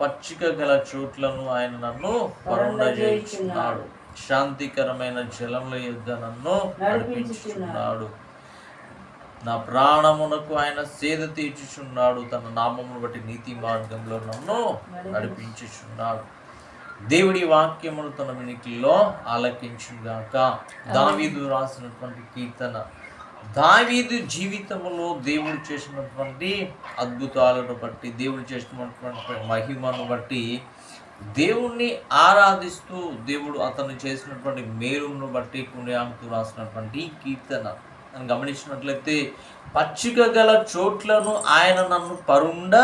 పచ్చిక గల చోట్లను ఆయన నన్ను పరుండజేయుచున్నాడు. శాంతికరమైన జలముల యొద్ద నన్ను నడిపించుచున్నాడు. నా ప్రాణమునకు ఆయన సేద తీర్చుచున్నాడు. తన నామమును బట్టి నీతి మార్గంలో నన్ను నడిపించుచున్నాడు. దేవుడి వాక్యమును తన వినికిలో ఆలకించుగాక. దావీదు రాసినటువంటి కీర్తన. దావీదు జీవితంలో దేవుడు చేసినటువంటి అద్భుతాలను బట్టి దేవుడు చేసినటువంటి మహిమను బట్టి దేవుణ్ణి ఆరాధిస్తూ దేవుడు అతను చేసినటువంటి మేలును బట్టి పుణ్యాంకు రాసినటువంటి కీర్తన. అని గమనించినట్లయితే పచ్చిక గల చోట్లను ఆయన నన్ను పరుండ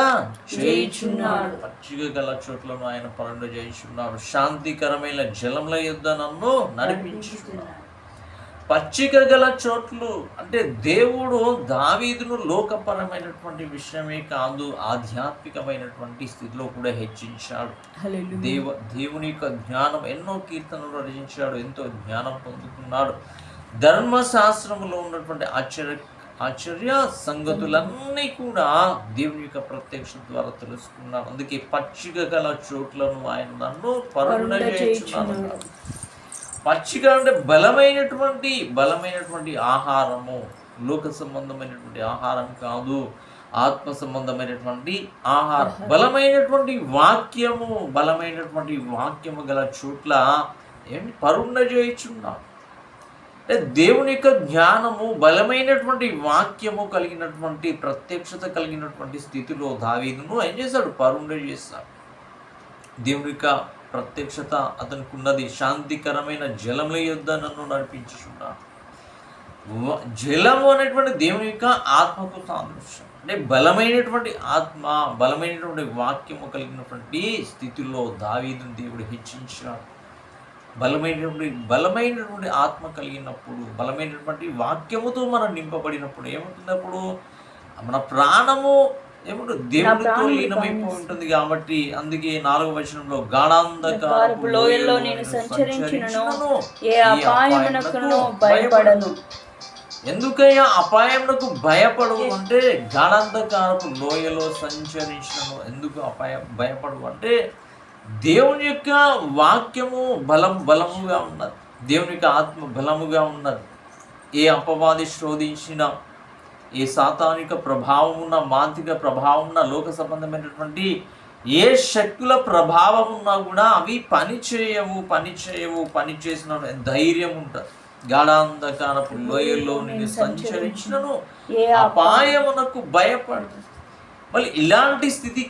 చేయించున్నాడు. పచ్చిక గల చోట్లను ఆయన పరుండ చేయించున్నాడు. శాంతికరమైన జలముల యుద్ధ నన్ను నడిపించుచున్నాడు. పచ్చిక గల చోట్లు అంటే దేవుడు దావీదును లోకపరమైనటువంటి విషయమే కాదు ఆధ్యాత్మికమైనటువంటి స్థితిలో కూడా హెచ్చించాడు. దేవ దేవుని యొక్క జ్ఞానం ఎన్నో కీర్తనలు రచించాడు ఎంతో జ్ఞానం పొందుకున్నాడు. ధర్మశాస్త్రములో ఉన్నటువంటి ఆశ్చర్య ఆశ్చర్య సంగతులన్నీ కూడా దేవుని యొక్క ప్రత్యక్ష ద్వారా తెలుసుకున్నాడు. అందుకే పచ్చిక గల చోట్లను ఆయన నన్ను పరుణ పచ్చిక అంటే బలమైనటువంటి బలమైనటువంటి ఆహారము. లోక సంబంధమైనటువంటి ఆహారం కాదు. ఆత్మ సంబంధమైనటువంటి ఆహారం బలమైనటువంటి వాక్యము బలమైనటువంటి వాక్యము గల చోట్ల పరుండ చేయించున్నాడు అంటే దేవుని యొక్క జ్ఞానము బలమైనటువంటి వాక్యము కలిగినటువంటి ప్రత్యక్షత కలిగినటువంటి స్థితిలో దావీదును ఏం చేశాడు? పరుండ చేస్తాడు దేవుడి యొక్క ప్రత్యక్షత అతనికి ఉన్నది శాంతికరమైన జలముల యొద్ద నన్ను నడిపించుచున్నాడు జలము అనేటువంటి దేవుని యొక్క ఆత్మకు సాదృశ్యం. అంటే బలమైనటువంటి ఆత్మ బలమైనటువంటి వాక్యము కలిగినటువంటి స్థితిలో దావీదుని దేవుడు హెచ్చించాడు బలమైనటువంటి బలమైనటువంటి ఆత్మ కలిగినప్పుడు బలమైనటువంటి వాక్యముతో మనం నింపబడినప్పుడు ఏమవుతున్నప్పుడు అప్పుడు? మన ప్రాణము ఏముంటుంది దేవుడితో లీనమైపోయి ఉంటుంది కాబట్టి అందుకే నాలుగవ వచనంలో గాఢాంధకారపు లోయల్లో నేను సంచరించినను. ఏ అపాయమునకును భయపడను. ఎందుకయ్యా? అపాయమునకు భయపడవు అంటే గాఢాంధకారపు లోయలో సంచరించను ఎందుకు అపాయం భయపడవు అంటే దేవుని యొక్క వాక్యము బలం బలముగా ఉన్నది. దేవుని యొక్క ఆత్మ బలముగా ఉన్నది. ఏ అపవాది శోధించిన ఏ సాతానిక ప్రభావం ఉన్న మాంతిక ప్రభావం ఉన్న లోక సంబంధమైనటువంటి ఏ శక్తుల ప్రభావం ఉన్నా కూడా అవి పని చేయవు పని చేయవు పని చేసిన ధైర్యం ఉంటుంది. గాఢాంధకారపు లోయల్లో నేను సంచరించినను అపాయమునకు భయపడు మళ్ళీ ఇలాంటి స్థితి